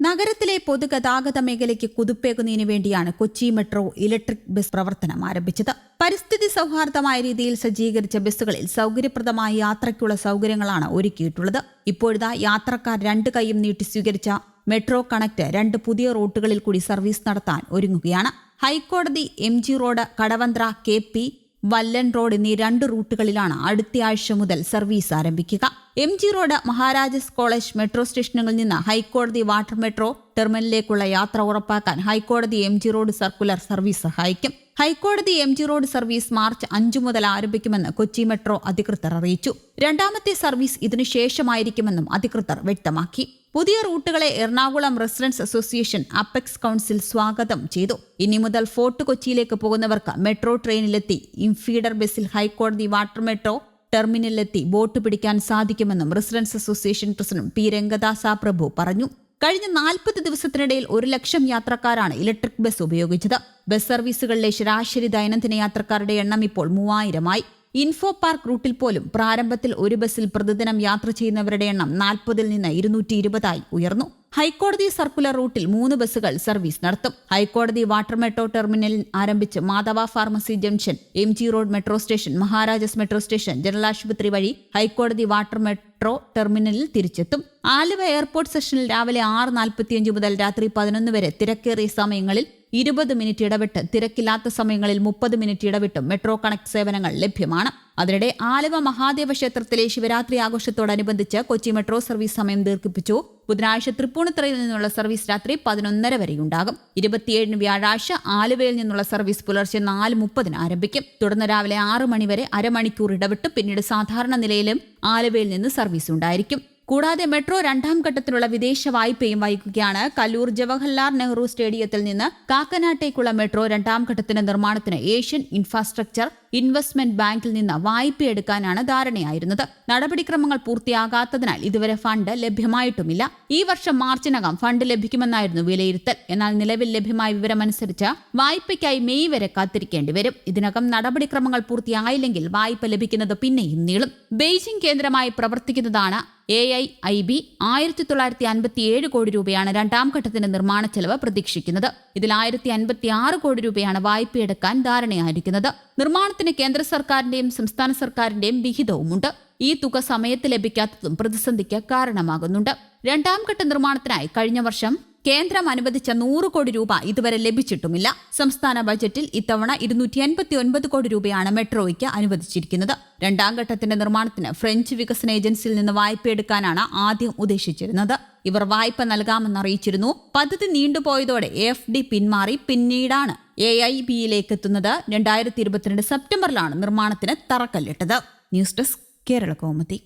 നഗരത്തിലെ പൊതുഗതാഗത മേഖലയ്ക്ക് കുതിപ്പേകുന്നതിനു വേണ്ടിയാണ് കൊച്ചി മെട്രോ ഇലക്ട്രിക് ബസ് പ്രവർത്തനം ആരംഭിച്ചത്. പരിസ്ഥിതി സൗഹാർദ്ദമായ രീതിയിൽ സജ്ജീകരിച്ച ബസ്സുകളിൽ സൗകര്യപ്രദമായ യാത്രയ്ക്കുള്ള സൗകര്യങ്ങളാണ് ഒരുക്കിയിട്ടുള്ളത്. ഇപ്പോഴത്തെ യാത്രക്കാർ രണ്ട് കൈയും നീട്ടി സ്വീകരിച്ച മെട്രോ കണക്ട് രണ്ട് പുതിയ റൂട്ടുകളിൽ കൂടി സർവീസ് നടത്താൻ ഒരുങ്ങുകയാണ്. ഹൈക്കോടതി M G road Kadavanthra K P Vallan road എന്നീ രണ്ട് റൂട്ടുകളിലാണ് അടുത്തയാഴ്ച മുതൽ സർവീസ് ആരംഭിക്കുക. M G road Maharajas college metro സ്റ്റേഷനുകളിൽ നിന്ന് ഹൈക്കോടതി വാട്ടർ മെട്രോ ടെർമിനലിലേക്കുള്ള യാത്ര ഉറപ്പാക്കാൻ ഹൈക്കോടതി M G road circular service സഹായിക്കും. ഹൈക്കോടതി M G road service March അഞ്ചു മുതൽ ആരംഭിക്കുമെന്ന് കൊച്ചി മെട്രോ അധികൃതർ അറിയിച്ചു. രണ്ടാമത്തെ സർവീസ് ഇതിനുശേഷമായിരിക്കുമെന്നും അധികൃതർ വ്യക്തമാക്കി. പുതിയ റൂട്ടുകളെ Ernakulam residence association apex council സ്വാഗതം ചെയ്തു. ഇനി മുതൽ ഫോർട്ട് കൊച്ചിയിലേക്ക് പോകുന്നവർക്ക് മെട്രോ ട്രെയിനിലെത്തി ഇൻഫീഡർ ബസ്സിൽ ഹൈക്കോടതി വാട്ടർ മെട്രോ ടെർമിനലിലെത്തി ബോട്ട് പിടിക്കാൻ സാധിക്കുമെന്നും residence association president P. Rangadasa Prabhu പറഞ്ഞു. കഴിഞ്ഞ നാൽപ്പത് ദിവസത്തിനിടയിൽ ഒരു ലക്ഷം യാത്രക്കാരാണ് ഇലക്ട്രിക് ബസ് ഉപയോഗിച്ചത്. ബസ് സർവീസുകളിലെ ശരാശരി ദൈനംദിന യാത്രക്കാരുടെ എണ്ണം ഇപ്പോൾ മൂവായിരമായി. ഇൻഫോ പാർക്ക് റൂട്ടിൽ പോലും പ്രാരംഭത്തിൽ ഒരു ബസ്സിൽ പ്രതിദിനം യാത്ര ചെയ്യുന്നവരുടെ എണ്ണം നാൽപ്പതിൽ നിന്ന് ഇരുന്നൂറ്റി ഇരുപതായി ഉയർന്നു. ഹൈക്കോടതി സർക്കുലർ റൂട്ടിൽ മൂന്ന് ബസ്സുകൾ സർവീസ് നടത്തും. ഹൈക്കോടതി വാട്ടർ മെട്രോ ടെർമിനലിൽ ആരംഭിച്ച് Madhava pharmacy junction M G road metro station Maharajas metro station general ആശുപത്രി വഴി ഹൈക്കോടതി വാട്ടർ മെട്രോ ടെർമിനലിൽ തിരിച്ചെത്തും. ആലുവ എയർപോർട്ട് സെഷനിൽ രാവിലെ ആറ് നാൽപ്പത്തിയഞ്ച് മുതൽ രാത്രി പതിനൊന്ന് വരെ തിരക്കേറിയ സമയങ്ങളിൽ ഇരുപത് മിനിറ്റ് ഇടവിട്ട് തിരക്കില്ലാത്ത സമയങ്ങളിൽ മുപ്പത് മിനിറ്റ് ഇടവിട്ടും മെട്രോ കണക്ട് സേവനങ്ങൾ ലഭ്യമാണ്. അതിനിടെ ആലുവ മഹാദേവ ക്ഷേത്രത്തിലെ ശിവരാത്രി ആഘോഷത്തോടനുബന്ധിച്ച് കൊച്ചി മെട്രോ സർവീസ് സമയം ദീർഘിപ്പിച്ചു. ബുധനാഴ്ച തൃപ്പൂണിത്തറയിൽ നിന്നുള്ള സർവീസ് രാത്രി പതിനൊന്നര വരെയുണ്ടാകും. ഇരുപത്തിയേഴിന് വ്യാഴാഴ്ച ആലുവയിൽ നിന്നുള്ള സർവീസ് പുലർച്ചെ നാല് മുപ്പതിന് ആരംഭിക്കും. തുടർന്ന് രാവിലെ ആറ് മണിവരെ അരമണിക്കൂർ ഇടവിട്ട് പിന്നീട് സാധാരണ നിലയിലും ആലുവയിൽ നിന്ന് സർവീസ് ഉണ്ടായിരിക്കും. കൂടാതെ മെട്രോ രണ്ടാം ഘട്ടത്തിലുള്ള വിദേശ വായ്പയും വഹിക്കുകയാണ്. കല്ലൂർ ജവഹർലാൽ നെഹ്റു സ്റ്റേഡിയത്തിൽ നിന്ന് കാക്കനാട്ടേക്കുള്ള മെട്രോ രണ്ടാം ഘട്ടത്തിന്റെ നിർമ്മാണത്തിന് ഏഷ്യൻ ഇൻഫ്രാസ്ട്രക്ചർ ഇൻവെസ്റ്റ്മെന്റ് ബാങ്കിൽ നിന്ന് വായ്പയെടുക്കാനാണ് ധാരണയായിരുന്നത്. നടപടിക്രമങ്ങൾ പൂർത്തിയാകാത്തതിനാൽ ഇതുവരെ ഫണ്ട് ലഭ്യമായിട്ടുമില്ല. ഈ വർഷം മാർച്ചിനകം ഫണ്ട് ലഭിക്കുമെന്നായിരുന്നു വിലയിരുത്തൽ. എന്നാൽ നിലവിൽ ലഭ്യമായ വിവരമനുസരിച്ച് വായ്പയ്ക്കായി മെയ് വരെ കാത്തിരിക്കേണ്ടി വരും. ഇതിനകം നടപടിക്രമങ്ങൾ പൂർത്തിയായില്ലെങ്കിൽ വായ്പ ലഭിക്കുന്നത് പിന്നെയും നീളും. ബെയ്ജിംഗ് കേന്ദ്രമായി പ്രവർത്തിക്കുന്നതാണ് എ ഐ ഐ ബി ആയിരത്തി തൊള്ളായിരത്തി അൻപത്തി ഏഴ് കോടി രൂപയാണ് രണ്ടാം ഘട്ടത്തിന്റെ നിർമ്മാണ ചെലവ് പ്രതീക്ഷിക്കുന്നത്. ഇതിൽ ആയിരത്തി അൻപത്തി ആറ് കോടി രൂപയാണ് വായ്പയെടുക്കാൻ ധാരണയായിരിക്കുന്നത്. നിർമ്മാണത്തിന് കേന്ദ്ര സർക്കാരിന്റെയും സംസ്ഥാന സർക്കാരിന്റെയും വിഹിതവുമുണ്ട്. ഈ തുക സമയത്ത് ലഭിക്കാത്തതും പ്രതിസന്ധിക്ക് കാരണമാകുന്നുണ്ട്. രണ്ടാം ഘട്ട നിർമ്മാണത്തിനായി കഴിഞ്ഞ വർഷം കേന്ദ്രം അനുവദിച്ച നൂറ് കോടി രൂപ ഇതുവരെ ലഭിച്ചിട്ടുമില്ല. സംസ്ഥാന ബജറ്റിൽ ഇത്തവണ ഇരുന്നൂറ്റി അൻപത്തി ഒൻപത് കോടി രൂപയാണ് മെട്രോയ്ക്ക് അനുവദിച്ചിരിക്കുന്നത്. രണ്ടാം ഘട്ടത്തിന്റെ നിർമ്മാണത്തിന് ഫ്രഞ്ച് വികസന ഏജൻസിയിൽ നിന്ന് വായ്പയെടുക്കാനാണ് ആദ്യം ഉദ്ദേശിച്ചിരുന്നത്. ഇവർ വായ്പ നൽകാമെന്ന് അറിയിച്ചിരുന്നു. പദ്ധതി നീണ്ടുപോയതോടെ എഫ് ഡി പിന്മാറി. പിന്നീടാണ് എ ഐ ബിയിലേക്ക് എത്തുന്നത്. രണ്ടായിരത്തി ഇരുപത്തിരണ്ട് സെപ്റ്റംബറിലാണ് നിർമ്മാണത്തിന് തറക്കല്ലിട്ടത്. News desk Kerala Kaumudi